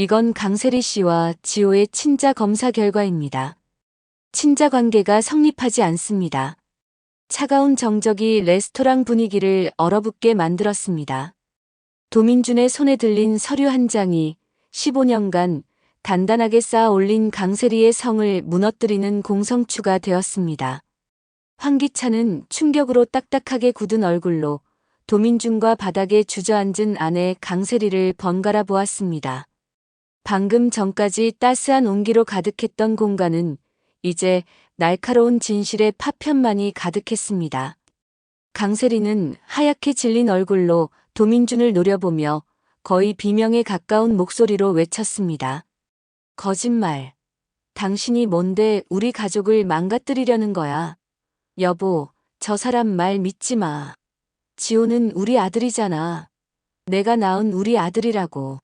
이건 강세리 씨와 지호의 친자 검사 결과입니다. 친자 관계가 성립하지 않습니다. 차가운 정적이 레스토랑 분위기를 얼어붙게 만들었습니다. 도민준의 손에 들린 서류 한 장이 15년간 단단하게 쌓아 올린 강세리의 성을 무너뜨리는 공성추가 되었습니다. 황기찬은 충격으로 딱딱하게 굳은 얼굴로 도민준과 바닥에 주저앉은 아내 강세리를 번갈아 보았습니다. 방금 전까지 따스한 온기로 가득했던 공간은 이제 날카로운 진실의 파편만이 가득했습니다. 강세리는 하얗게 질린 얼굴로 도민준을 노려보며 거의 비명에 가까운 목소리로 외쳤습니다. 거짓말. 당신이 뭔데 우리 가족을 망가뜨리려는 거야. 여보, 저 사람 말 믿지 마. 지호는 우리 아들이잖아. 내가 낳은 우리 아들이라고.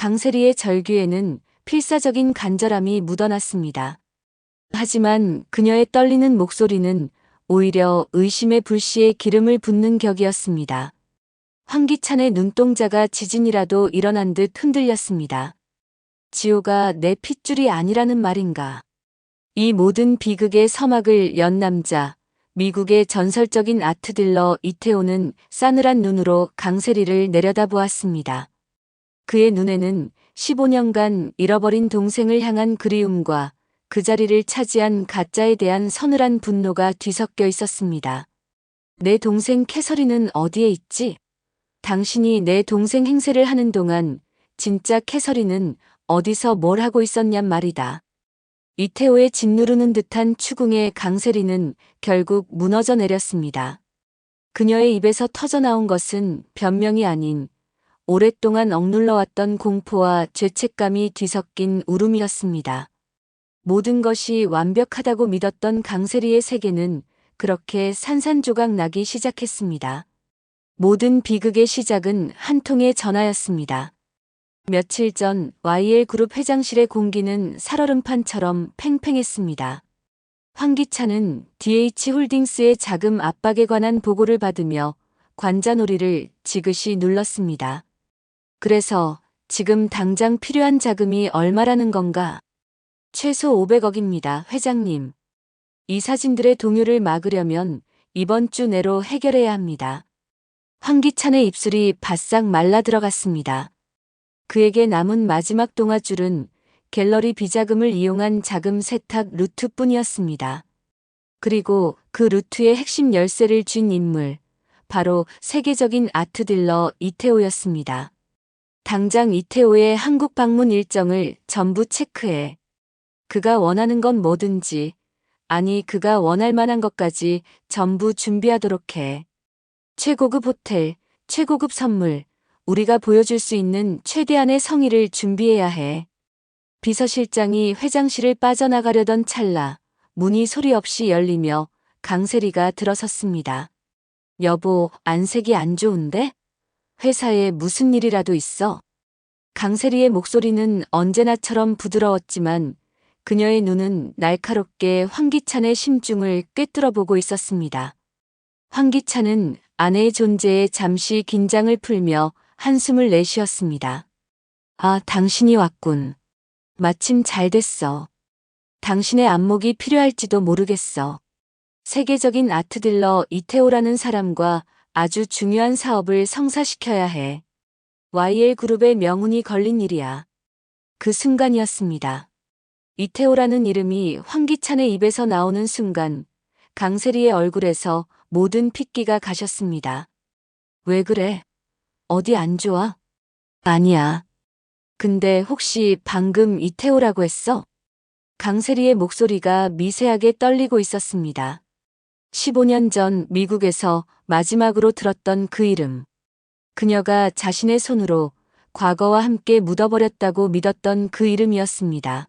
강세리의 절규에는 필사적인 간절함이 묻어났습니다. 하지만 그녀의 떨리는 목소리는 오히려 의심의 불씨에 기름을 붓는 격이었습니다. 황기찬의 눈동자가 지진이라도 일어난 듯 흔들렸습니다. 지호가 내 핏줄이 아니라는 말인가. 이 모든 비극의 서막을 연 남자, 미국의 전설적인 아트딜러 이태호는 싸늘한 눈으로 강세리를 내려다보았습니다. 그의 눈에는 15년간 잃어버린 동생을 향한 그리움과 그 자리를 차지한 가짜에 대한 서늘한 분노가 뒤섞여 있었습니다. 내 동생 캐서린은 어디에 있지? 당신이 내 동생 행세를 하는 동안 진짜 캐서린은 어디서 뭘 하고 있었냔 말이다. 이태호의 짓누르는 듯한 추궁에 강세리는 결국 무너져 내렸습니다. 그녀의 입에서 터져나온 것은 변명이 아닌 오랫동안 억눌러왔던 공포와 죄책감이 뒤섞인 울음이었습니다. 모든 것이 완벽하다고 믿었던 강세리의 세계는 그렇게 산산조각 나기 시작했습니다. 모든 비극의 시작은 한 통의 전화였습니다. 며칠 전 YL 그룹 회장실의 공기는 살얼음판처럼 팽팽했습니다. 황기찬은 DH 홀딩스의 자금 압박에 관한 보고를 받으며 관자놀이를 지그시 눌렀습니다. 그래서 지금 당장 필요한 자금이 얼마라는 건가? 최소 500억입니다, 회장님. 이 사진들의 동요를 막으려면 이번 주 내로 해결해야 합니다. 황기찬의 입술이 바싹 말라 들어갔습니다. 그에게 남은 마지막 동화줄은 갤러리 비자금을 이용한 자금 세탁 루트뿐이었습니다. 그리고 그 루트의 핵심 열쇠를 쥔 인물, 바로 세계적인 아트 딜러 이태호였습니다. 당장 이태호의 한국 방문 일정을 전부 체크해. 그가 원하는 건 뭐든지, 아니 그가 원할 만한 것까지 전부 준비하도록 해. 최고급 호텔, 최고급 선물, 우리가 보여줄 수 있는 최대한의 성의를 준비해야 해. 비서실장이 회장실을 빠져나가려던 찰나 문이 소리 없이 열리며 강세리가 들어섰습니다. 여보, 안색이 안 좋은데? 회사에 무슨 일이라도 있어? 강세리의 목소리는 언제나처럼 부드러웠지만 그녀의 눈은 날카롭게 황기찬의 심중을 꿰뚫어 보고 있었습니다. 황기찬은 아내의 존재에 잠시 긴장을 풀며 한숨을 내쉬었습니다. 아, 당신이 왔군. 마침 잘 됐어. 당신의 안목이 필요할지도 모르겠어. 세계적인 아트딜러 이태호라는 사람과 아주 중요한 사업을 성사시켜야 해. YL 그룹의 명운이 걸린 일이야. 그 순간이었습니다. 이태호라는 이름이 황기찬의 입에서 나오는 순간 강세리의 얼굴에서 모든 핏기가 가셨습니다. 왜 그래? 어디 안 좋아? 아니야. 근데 혹시 방금 이태호라고 했어? 강세리의 목소리가 미세하게 떨리고 있었습니다. 15년 전 미국에서 마지막으로 들었던 그 이름. 그녀가 자신의 손으로 과거와 함께 묻어버렸다고 믿었던 그 이름이었습니다.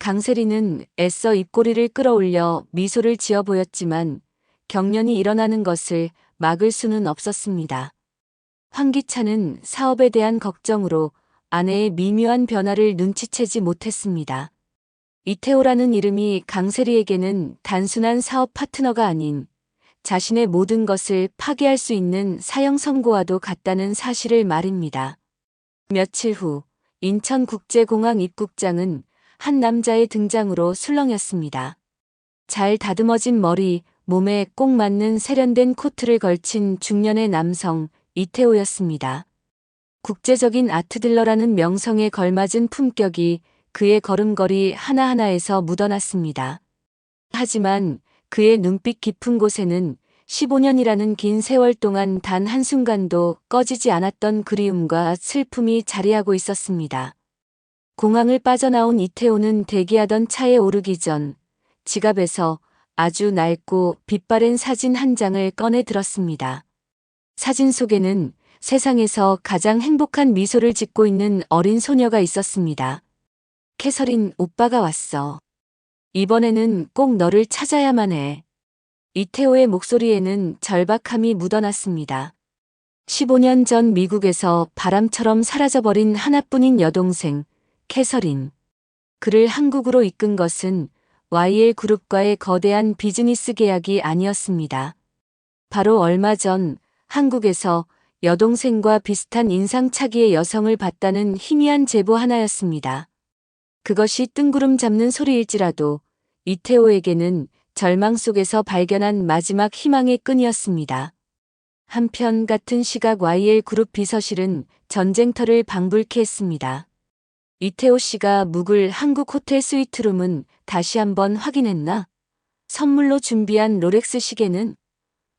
강세리는 애써 입꼬리를 끌어올려 미소를 지어 보였지만 경련이 일어나는 것을 막을 수는 없었습니다. 황기찬은 사업에 대한 걱정으로 아내의 미묘한 변화를 눈치채지 못했습니다. 이태호라는 이름이 강세리에게는 단순한 사업 파트너가 아닌 자신의 모든 것을 파괴할 수 있는 사형 선고와도 같다는 사실을 말입니다. 며칠 후 인천국제공항 입국장은 한 남자의 등장으로 술렁였습니다. 잘 다듬어진 머리, 몸에 꼭 맞는 세련된 코트를 걸친 중년의 남성 이태호였습니다. 국제적인 아트딜러라는 명성에 걸맞은 품격이 그의 걸음걸이 하나하나에서 묻어났습니다. 하지만 그의 눈빛 깊은 곳에는 15년이라는 긴 세월 동안 단 한순간도 꺼지지 않았던 그리움과 슬픔이 자리하고 있었습니다. 공항을 빠져나온 이태호는 대기하던 차에 오르기 전 지갑에서 아주 낡고 빛바랜 사진 한 장을 꺼내 들었습니다. 사진 속에는 세상에서 가장 행복한 미소를 짓고 있는 어린 소녀가 있었습니다. 캐서린 오빠가 왔어. 이번에는 꼭 너를 찾아야만 해. 이태호의 목소리에는 절박함이 묻어났습니다. 15년 전 미국에서 바람처럼 사라져버린 하나뿐인 여동생, 캐서린. 그를 한국으로 이끈 것은 YL 그룹과의 거대한 비즈니스 계약이 아니었습니다. 바로 얼마 전 한국에서 여동생과 비슷한 인상차기의 여성을 봤다는 희미한 제보 하나였습니다. 그것이 뜬구름 잡는 소리일지라도 이태호에게는 절망 속에서 발견한 마지막 희망의 끈이었습니다. 한편 같은 시각 YL 그룹 비서실은 전쟁터를 방불케 했습니다. 이태호 씨가 묵을 한국 호텔 스위트룸은 다시 한번 확인했나? 선물로 준비한 롤렉스 시계는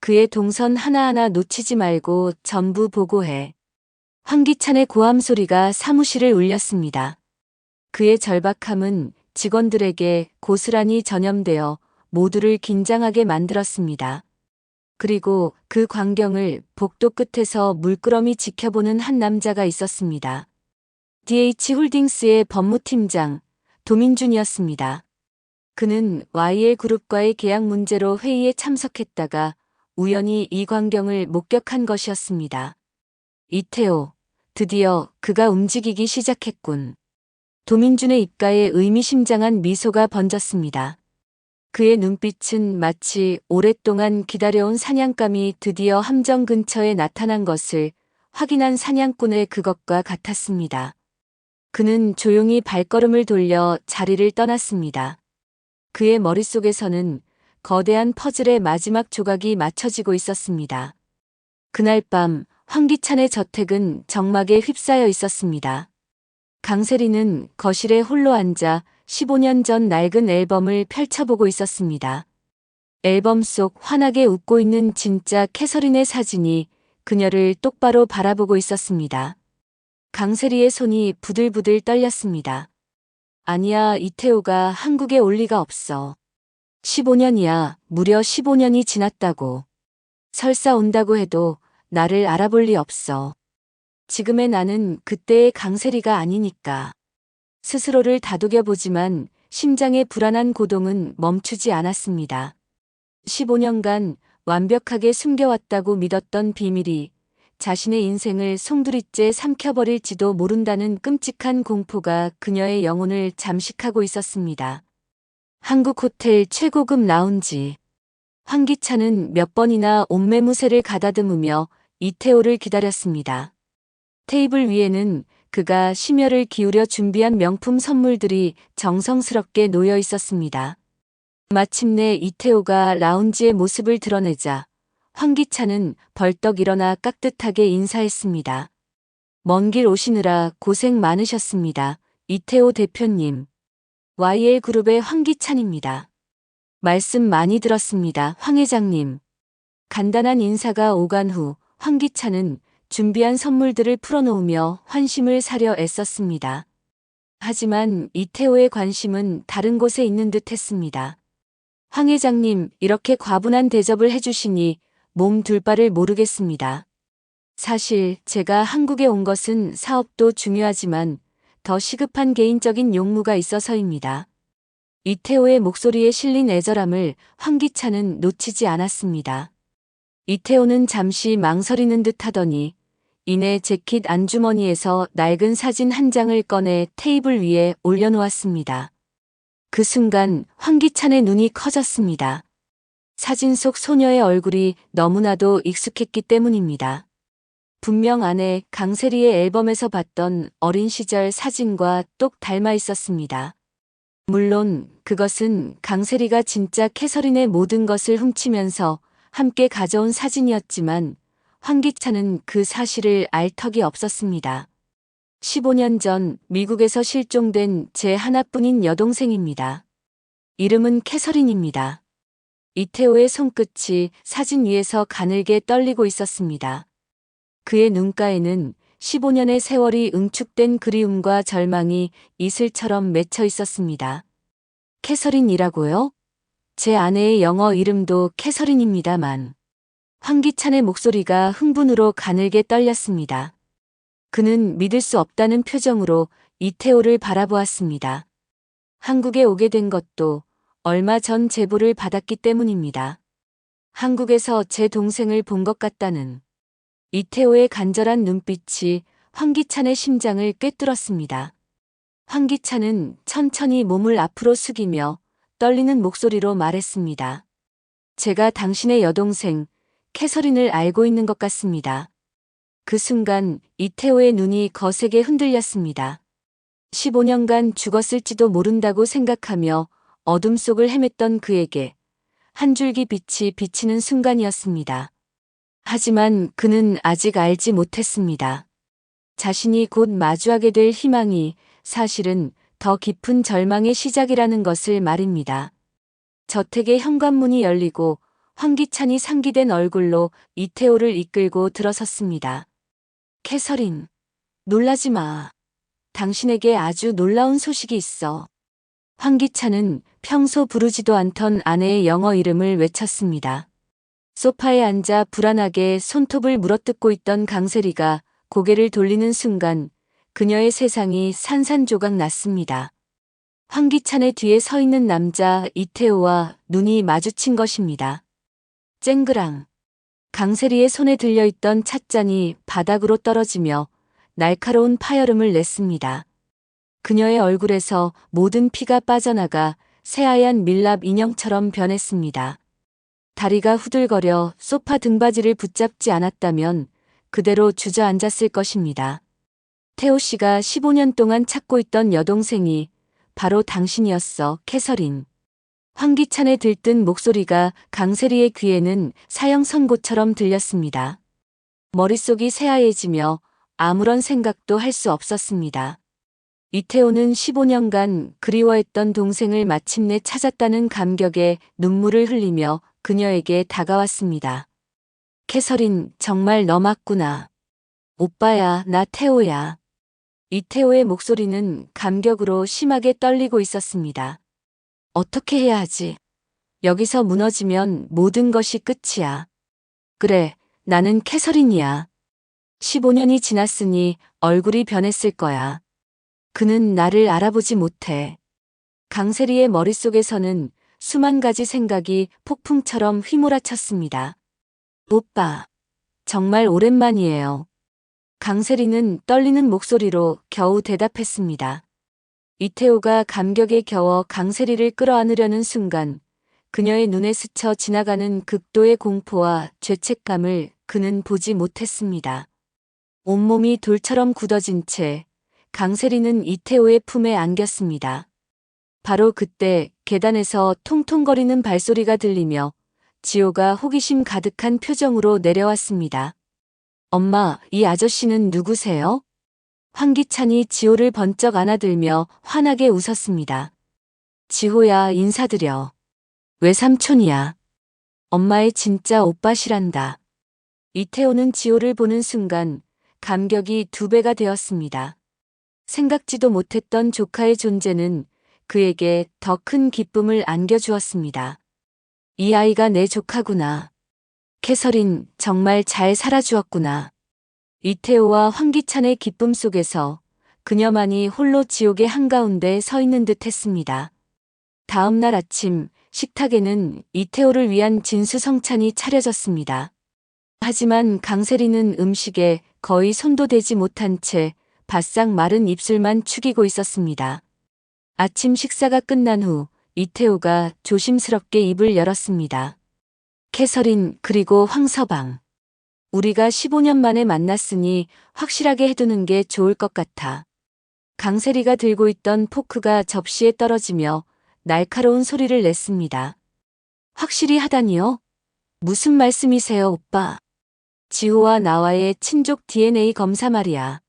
그의 동선 하나하나 놓치지 말고 전부 보고해. 황기찬의 고함 소리가 사무실을 울렸습니다. 그의 절박함은 직원들에게 고스란히 전염되어 모두를 긴장하게 만들었습니다. 그리고 그 광경을 복도 끝에서 물끄러미 지켜보는 한 남자가 있었습니다. DH홀딩스의 법무팀장 도민준이었습니다. 그는 YL 그룹과의 계약 문제로 회의에 참석했다가 우연히 이 광경을 목격한 것이었습니다. 이태호, 드디어 그가 움직이기 시작했군. 도민준의 입가에 의미심장한 미소가 번졌습니다. 그의 눈빛은 마치 오랫동안 기다려온 사냥감이 드디어 함정 근처에 나타난 것을 확인한 사냥꾼의 그것과 같았습니다. 그는 조용히 발걸음을 돌려 자리를 떠났습니다. 그의 머릿속에서는 거대한 퍼즐의 마지막 조각이 맞춰지고 있었습니다. 그날 밤 황기찬의 저택은 정막에 휩싸여 있었습니다. 강세리는 거실에 홀로 앉아 15년 전 낡은 앨범을 펼쳐보고 있었습니다. 앨범 속 환하게 웃고 있는 진짜 캐서린의 사진이 그녀를 똑바로 바라보고 있었습니다. 강세리의 손이 부들부들 떨렸습니다. 아니야, 이태호가 한국에 올 리가 없어. 15년이야, 무려 15년이 지났다고. 설사 온다고 해도 나를 알아볼 리 없어. 지금의 나는 그때의 강세리가 아니니까. 스스로를 다독여 보지만 심장의 불안한 고동은 멈추지 않았습니다. 15년간 완벽하게 숨겨왔다고 믿었던 비밀이 자신의 인생을 송두리째 삼켜버릴지도 모른다는 끔찍한 공포가 그녀의 영혼을 잠식하고 있었습니다. 한국 호텔 최고급 라운지. 황기찬은 몇 번이나 옷매무새를 가다듬으며 이태호를 기다렸습니다. 테이블 위에는 그가 심혈을 기울여 준비한 명품 선물들이 정성스럽게 놓여 있었습니다. 마침내 이태호가 라운지의 모습을 드러내자 황기찬은 벌떡 일어나 깍듯하게 인사했습니다. 먼 길 오시느라 고생 많으셨습니다. 이태호 대표님. YL 그룹의 황기찬입니다. 말씀 많이 들었습니다. 황 회장님. 간단한 인사가 오간 후 황기찬은 준비한 선물들을 풀어놓으며 환심을 사려 애썼습니다. 하지만 이태호의 관심은 다른 곳에 있는 듯 했습니다. 황 회장님, 이렇게 과분한 대접을 해주시니 몸 둘 바를 모르겠습니다. 사실 제가 한국에 온 것은 사업도 중요하지만 더 시급한 개인적인 용무가 있어서입니다. 이태호의 목소리에 실린 애절함을 황기찬은 놓치지 않았습니다. 이태호는 잠시 망설이는 듯 하더니 이내 재킷 안주머니에서 낡은 사진 한 장을 꺼내 테이블 위에 올려놓았습니다. 그 순간 황기찬의 눈이 커졌습니다. 사진 속 소녀의 얼굴이 너무나도 익숙했기 때문입니다. 분명 아내 강세리의 앨범에서 봤던 어린 시절 사진과 똑 닮아 있었습니다. 물론 그것은 강세리가 진짜 캐서린의 모든 것을 훔치면서 함께 가져온 사진이었지만 황기찬은 그 사실을 알 턱이 없었습니다. 15년 전 미국에서 실종된 제 하나뿐인 여동생입니다. 이름은 캐서린입니다. 이태호의 손끝이 사진 위에서 가늘게 떨리고 있었습니다. 그의 눈가에는 15년의 세월이 응축된 그리움과 절망이 이슬처럼 맺혀 있었습니다. 캐서린이라고요? 제 아내의 영어 이름도 캐서린입니다만. 황기찬의 목소리가 흥분으로 가늘게 떨렸습니다. 그는 믿을 수 없다는 표정으로 이태호를 바라보았습니다. 한국에 오게 된 것도 얼마 전 제보를 받았기 때문입니다. 한국에서 제 동생을 본 것 같다는 이태호의 간절한 눈빛이 황기찬의 심장을 꿰뚫었습니다. 황기찬은 천천히 몸을 앞으로 숙이며 떨리는 목소리로 말했습니다. 제가 당신의 여동생 캐서린을 알고 있는 것 같습니다. 그 순간 이태호의 눈이 거세게 흔들렸습니다. 15년간 죽었을지도 모른다고 생각하며 어둠 속을 헤맸던 그에게 한 줄기 빛이 비치는 순간이었습니다. 하지만 그는 아직 알지 못했습니다. 자신이 곧 마주하게 될 희망이 사실은 더 깊은 절망의 시작이라는 것을 말입니다. 저택의 현관문이 열리고 황기찬이 상기된 얼굴로 이태호를 이끌고 들어섰습니다. 캐서린, 놀라지 마. 당신에게 아주 놀라운 소식이 있어. 황기찬은 평소 부르지도 않던 아내의 영어 이름을 외쳤습니다. 소파에 앉아 불안하게 손톱을 물어뜯고 있던 강세리가 고개를 돌리는 순간 그녀의 세상이 산산조각 났습니다. 황기찬의 뒤에 서 있는 남자 이태호와 눈이 마주친 것입니다. 쨍그랑. 강세리의 손에 들려있던 찻잔이 바닥으로 떨어지며 날카로운 파열음을 냈습니다. 그녀의 얼굴에서 모든 피가 빠져나가 새하얀 밀랍 인형처럼 변했습니다. 다리가 후들거려 소파 등받이를 붙잡지 않았다면 그대로 주저앉았을 것입니다. 태호 씨가 15년 동안 찾고 있던 여동생이 바로 당신이었어, 캐서린. 황기찬의 들뜬 목소리가 강세리의 귀에는 사형 선고처럼 들렸습니다. 머릿속이 새하얘지며 아무런 생각도 할 수 없었습니다. 이태호는 15년간 그리워했던 동생을 마침내 찾았다는 감격에 눈물을 흘리며 그녀에게 다가왔습니다. 캐서린, 정말 너 맞구나. 오빠야, 나 태호야. 이태호의 목소리는 감격으로 심하게 떨리고 있었습니다. 어떻게 해야 하지? 여기서 무너지면 모든 것이 끝이야. 그래, 나는 캐서린이야. 15년이 지났으니 얼굴이 변했을 거야. 그는 나를 알아보지 못해. 강세리의 머릿속에서는 수만 가지 생각이 폭풍처럼 휘몰아쳤습니다. 오빠, 정말 오랜만이에요. 강세리는 떨리는 목소리로 겨우 대답했습니다. 이태호가 감격에 겨워 강세리를 끌어안으려는 순간 그녀의 눈에 스쳐 지나가는 극도의 공포와 죄책감을 그는 보지 못했습니다. 온몸이 돌처럼 굳어진 채 강세리는 이태호의 품에 안겼습니다. 바로 그때 계단에서 통통거리는 발소리가 들리며 지호가 호기심 가득한 표정으로 내려왔습니다. 엄마, 이 아저씨는 누구세요? 황기찬이 지호를 번쩍 안아들며 환하게 웃었습니다. 지호야, 인사드려. 외삼촌이야. 엄마의 진짜 오빠시란다. 이태호는 지호를 보는 순간 감격이 두 배가 되었습니다. 생각지도 못했던 조카의 존재는 그에게 더 큰 기쁨을 안겨주었습니다. 이 아이가 내 조카구나. 캐서린 정말 잘 살아주었구나. 이태호와 황기찬의 기쁨 속에서 그녀만이 홀로 지옥의 한가운데 서 있는 듯 했습니다. 다음 날 아침 식탁에는 이태호를 위한 진수성찬이 차려졌습니다. 하지만 강세리는 음식에 거의 손도 대지 못한 채 바싹 마른 입술만 축이고 있었습니다. 아침 식사가 끝난 후 이태호가 조심스럽게 입을 열었습니다. 캐서린 그리고 황서방. 우리가 15년 만에 만났으니 확실하게 해두는 게 좋을 것 같아. 강세리가 들고 있던 포크가 접시에 떨어지며 날카로운 소리를 냈습니다. 확실히 하다니요? 무슨 말씀이세요, 오빠? 지호와 나와의 친족 DNA 검사 말이야.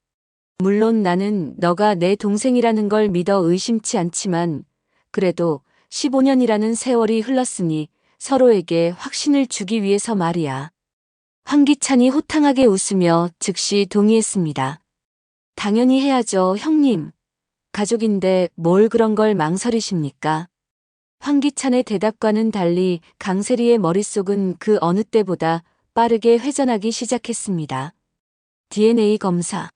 물론 나는 너가 내 동생이라는 걸 믿어 의심치 않지만 그래도 15년이라는 세월이 흘렀으니 서로에게 확신을 주기 위해서 말이야. 황기찬이 호탕하게 웃으며 즉시 동의했습니다. 당연히 해야죠, 형님. 가족인데 뭘 그런 걸 망설이십니까? 황기찬의 대답과는 달리 강세리의 머릿속은 그 어느 때보다 빠르게 회전하기 시작했습니다. DNA 검사.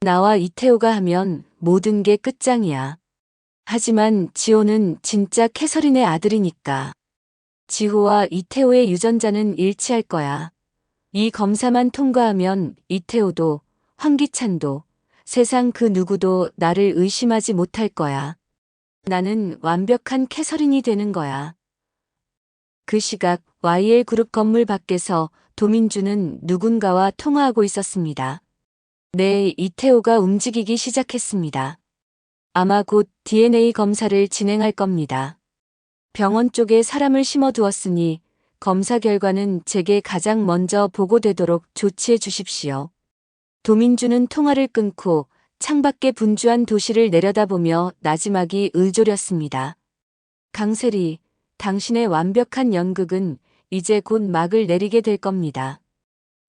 나와 이태호가 하면 모든 게 끝장이야. 하지만 지호는 진짜 캐서린의 아들이니까. 지호와 이태호의 유전자는 일치할 거야. 이 검사만 통과하면 이태호도 황기찬도 세상 그 누구도 나를 의심하지 못할 거야. 나는 완벽한 캐서린이 되는 거야. 그 시각 YL 그룹 건물 밖에서 도민주는 누군가와 통화하고 있었습니다. 네, 이태호가 움직이기 시작했습니다. 아마 곧 DNA 검사를 진행할 겁니다. 병원 쪽에 사람을 심어두었으니 검사 결과는 제게 가장 먼저 보고되도록 조치해 주십시오. 도민주는 통화를 끊고 창밖에 분주한 도시를 내려다보며 나지막이 을조렸습니다. 강세리, 당신의 완벽한 연극은 이제 곧 막을 내리게 될 겁니다.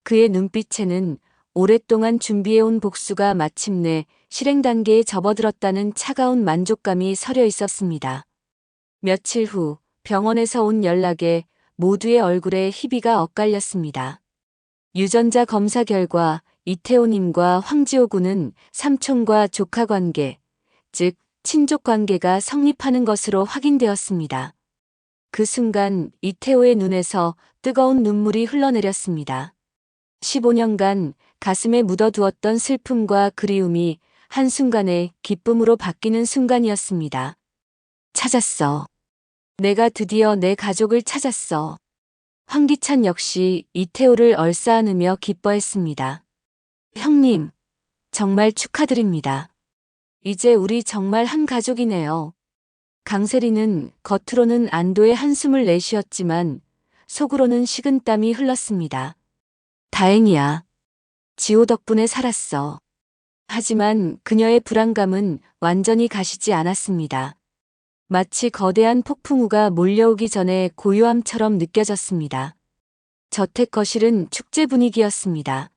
그의 눈빛에는 오랫동안 준비해온 복수가 마침내 실행 단계에 접어들었다는 차가운 만족감이 서려 있었습니다. 며칠 후 병원에서 온 연락에 모두의 얼굴에 희비가 엇갈렸습니다. 유전자 검사 결과 이태호님과 황지호 군은 삼촌과 조카 관계, 즉 친족 관계가 성립하는 것으로 확인되었습니다. 그 순간 이태호의 눈에서 뜨거운 눈물이 흘러내렸습니다. 15년간 가슴에 묻어두었던 슬픔과 그리움이 한순간에 기쁨으로 바뀌는 순간이었습니다. 찾았어. 내가 드디어 내 가족을 찾았어. 황기찬 역시 이태호를 얼싸안으며 기뻐했습니다. 형님, 정말 축하드립니다. 이제 우리 정말 한 가족이네요. 강세리는 겉으로는 안도의 한숨을 내쉬었지만 속으로는 식은땀이 흘렀습니다. 다행이야. 지호 덕분에 살았어. 하지만 그녀의 불안감은 완전히 가시지 않았습니다. 마치 거대한 폭풍우가 몰려오기 전에 고요함처럼 느껴졌습니다. 저택 거실은 축제 분위기였습니다.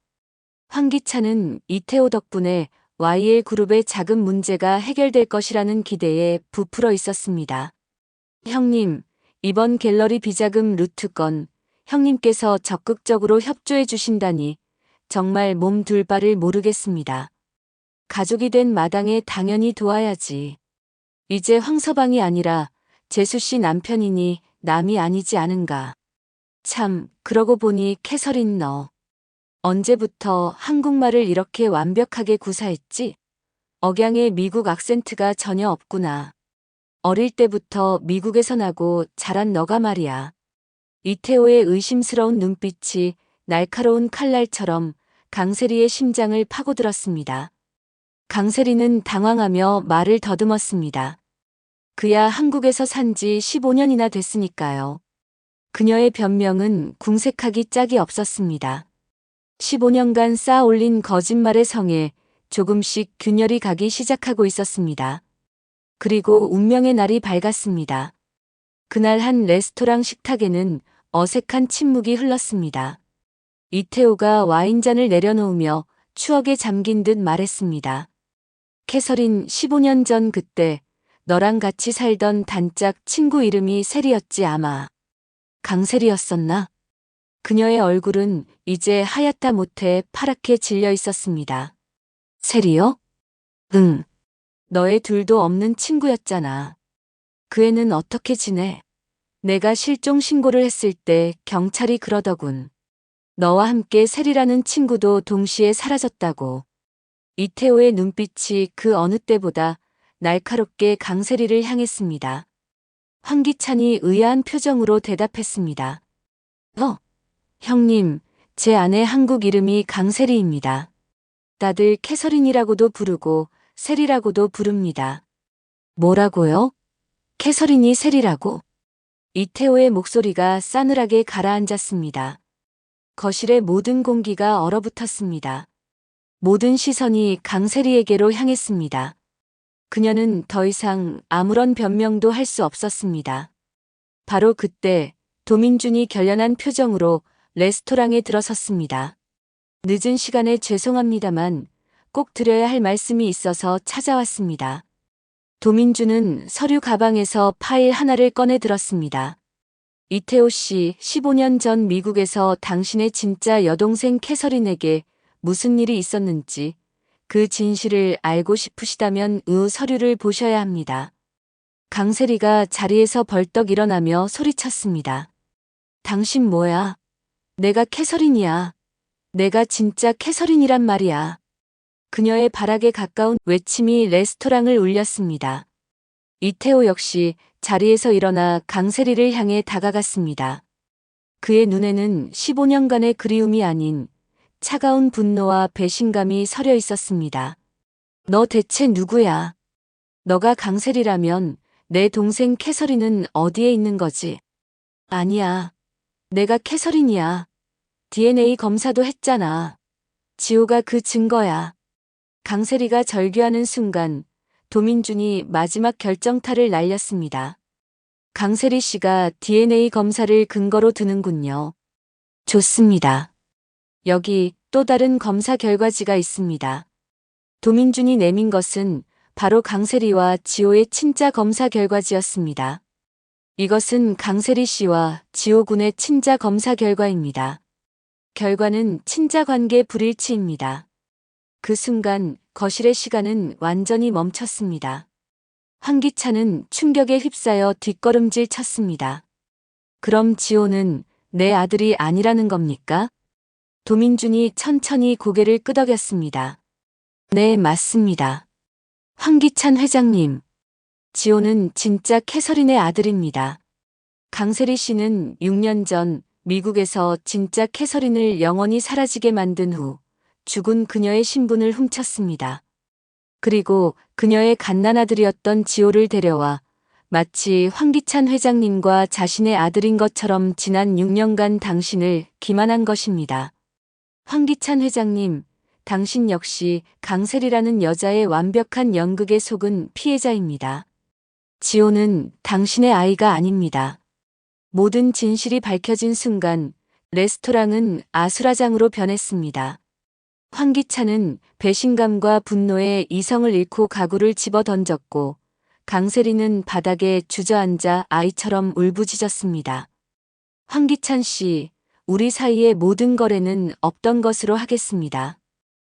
황기찬은 이태호 덕분에 YL 그룹의 작은 문제가 해결될 것이라는 기대에 부풀어 있었습니다. 형님, 이번 갤러리 비자금 루트 건 형님께서 적극적으로 협조해 주신다니 정말 몸둘 바를 모르겠습니다. 가족이 된 마당에 당연히 도와야지. 이제 황서방이 아니라 재수 씨 남편이니 남이 아니지 않은가. 참, 그러고 보니 캐서린 너. 언제부터 한국말을 이렇게 완벽하게 구사했지? 억양의 미국 악센트가 전혀 없구나. 어릴 때부터 미국에서 나고 자란 너가 말이야. 이태호의 의심스러운 눈빛이 날카로운 칼날처럼 강세리의 심장을 파고들었습니다. 강세리는 당황하며 말을 더듬었습니다. 그야 한국에서 산 지 15년이나 됐으니까요. 그녀의 변명은 궁색하기 짝이 없었습니다. 15년간 쌓아 올린 거짓말의 성에 조금씩 균열이 가기 시작하고 있었습니다. 그리고 운명의 날이 밝았습니다. 그날 한 레스토랑 식탁에는 어색한 침묵이 흘렀습니다. 이태호가 와인잔을 내려놓으며 추억에 잠긴 듯 말했습니다. 캐서린 15년 전 그때 너랑 같이 살던 단짝 친구 이름이 세리였지 아마. 강세리였었나? 그녀의 얼굴은 이제 하얗다 못해 파랗게 질려 있었습니다. 세리요? 응. 너의 둘도 없는 친구였잖아. 그 애는 어떻게 지내? 내가 실종 신고를 했을 때 경찰이 그러더군. 너와 함께 세리라는 친구도 동시에 사라졌다고. 이태호의 눈빛이 그 어느 때보다 날카롭게 강세리를 향했습니다. 황기찬이 의아한 표정으로 대답했습니다. 어, 형님, 제 아내 한국 이름이 강세리입니다. 다들 캐서린이라고도 부르고 세리라고도 부릅니다. 뭐라고요? 캐서린이 세리라고? 이태호의 목소리가 싸늘하게 가라앉았습니다. 거실의 모든 공기가 얼어붙었습니다. 모든 시선이 강세리에게로 향했습니다. 그녀는 더 이상 아무런 변명도 할 수 없었습니다. 바로 그때 도민준이 결연한 표정으로 레스토랑에 들어섰습니다. 늦은 시간에 죄송합니다만 꼭 드려야 할 말씀이 있어서 찾아왔습니다. 도민준은 서류 가방에서 파일 하나를 꺼내 들었습니다. 이태호 씨 15년 전 미국에서 당신의 진짜 여동생 캐서린에게 무슨 일이 있었는지 그 진실을 알고 싶으시다면 의 서류를 보셔야 합니다. 강세리가 자리에서 벌떡 일어나며 소리쳤습니다. 당신 뭐야? 내가 캐서린이야. 내가 진짜 캐서린이란 말이야. 그녀의 발악에 가까운 외침이 레스토랑을 울렸습니다. 이태호 역시 자리에서 일어나 강세리를 향해 다가갔습니다. 그의 눈에는 15년간의 그리움이 아닌 차가운 분노와 배신감이 서려 있었습니다. 너 대체 누구야? 너가 강세리라면 내 동생 캐서린은 어디에 있는 거지? 아니야. 내가 캐서린이야. DNA 검사도 했잖아. 지호가 그 증거야. 강세리가 절규하는 순간 도민준이 마지막 결정타를 날렸습니다. 강세리 씨가 DNA 검사를 근거로 드는군요. 좋습니다. 여기 또 다른 검사 결과지가 있습니다. 도민준이 내민 것은 바로 강세리와 지호의 친자 검사 결과지였습니다. 이것은 강세리 씨와 지호 군의 친자 검사 결과입니다. 결과는 친자 관계 불일치입니다. 그 순간 거실의 시간은 완전히 멈췄습니다. 황기찬은 충격에 휩싸여 뒷걸음질 쳤습니다. 그럼 지호는 내 아들이 아니라는 겁니까? 도민준이 천천히 고개를 끄덕였습니다. 네, 맞습니다. 황기찬 회장님. 지호는 진짜 캐서린의 아들입니다. 강세리 씨는 6년 전 미국에서 진짜 캐서린을 영원히 사라지게 만든 후 죽은 그녀의 신분을 훔쳤습니다. 그리고 그녀의 갓난아들이었던 지호를 데려와 마치 황기찬 회장님과 자신의 아들인 것처럼 지난 6년간 당신을 기만한 것입니다. 황기찬 회장님, 당신 역시 강세리라는 여자의 완벽한 연극에 속은 피해자입니다. 지호는 당신의 아이가 아닙니다. 모든 진실이 밝혀진 순간 레스토랑은 아수라장으로 변했습니다. 황기찬은 배신감과 분노에 이성을 잃고 가구를 집어 던졌고 강세리는 바닥에 주저앉아 아이처럼 울부짖었습니다. 황기찬 씨, 우리 사이의 모든 거래는 없던 것으로 하겠습니다.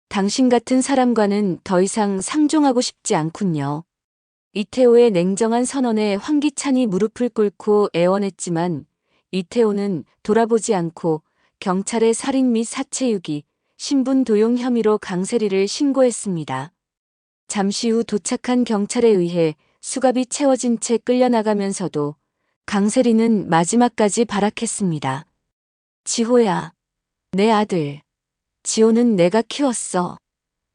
당신 같은 사람과는 더 이상 상종하고 싶지 않군요. 이태호의 냉정한 선언에 황기찬이 무릎을 꿇고 애원했지만 이태호는 돌아보지 않고 경찰에 살인 및 사체유기, 신분 도용 혐의로 강세리를 신고했습니다. 잠시 후 도착한 경찰에 의해 수갑이 채워진 채 끌려나가면서도 강세리는 마지막까지 발악했습니다. 지호야, 내 아들. 지호는 내가 키웠어.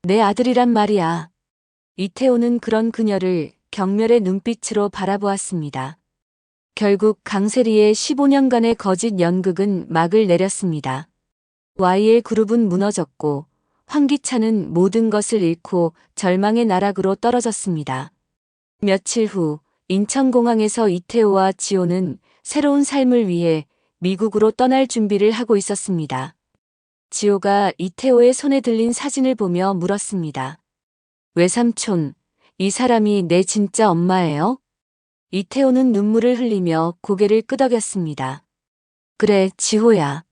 내 아들이란 말이야. 이태호는 그런 그녀를 경멸의 눈빛으로 바라보았습니다. 결국 강세리의 15년간의 거짓 연극은 막을 내렸습니다. YL 그룹은 무너졌고 황기찬은 모든 것을 잃고 절망의 나락으로 떨어졌습니다. 며칠 후 인천공항에서 이태호와 지호는 새로운 삶을 위해 미국으로 떠날 준비를 하고 있었습니다. 지호가 이태호의 손에 들린 사진을 보며 물었습니다. 외삼촌, 이 사람이 내 진짜 엄마예요? 이태호는 눈물을 흘리며 고개를 끄덕였습니다. 그래, 지호야.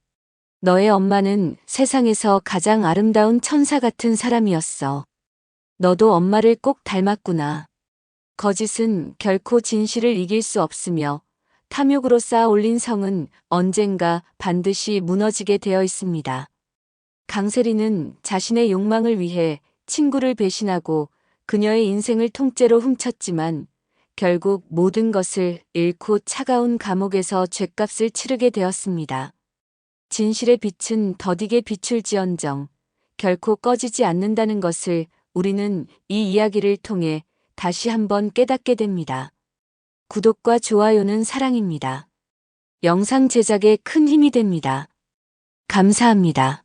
너의 엄마는 세상에서 가장 아름다운 천사 같은 사람이었어. 너도 엄마를 꼭 닮았구나. 거짓은 결코 진실을 이길 수 없으며 탐욕으로 쌓아 올린 성은 언젠가 반드시 무너지게 되어 있습니다. 강세리는 자신의 욕망을 위해 친구를 배신하고 그녀의 인생을 통째로 훔쳤지만 결국 모든 것을 잃고 차가운 감옥에서 죗값을 치르게 되었습니다. 진실의 빛은 더디게 비출지언정 결코 꺼지지 않는다는 것을 우리는 이 이야기를 통해 다시 한번 깨닫게 됩니다. 구독과 좋아요는 사랑입니다. 영상 제작에 큰 힘이 됩니다. 감사합니다.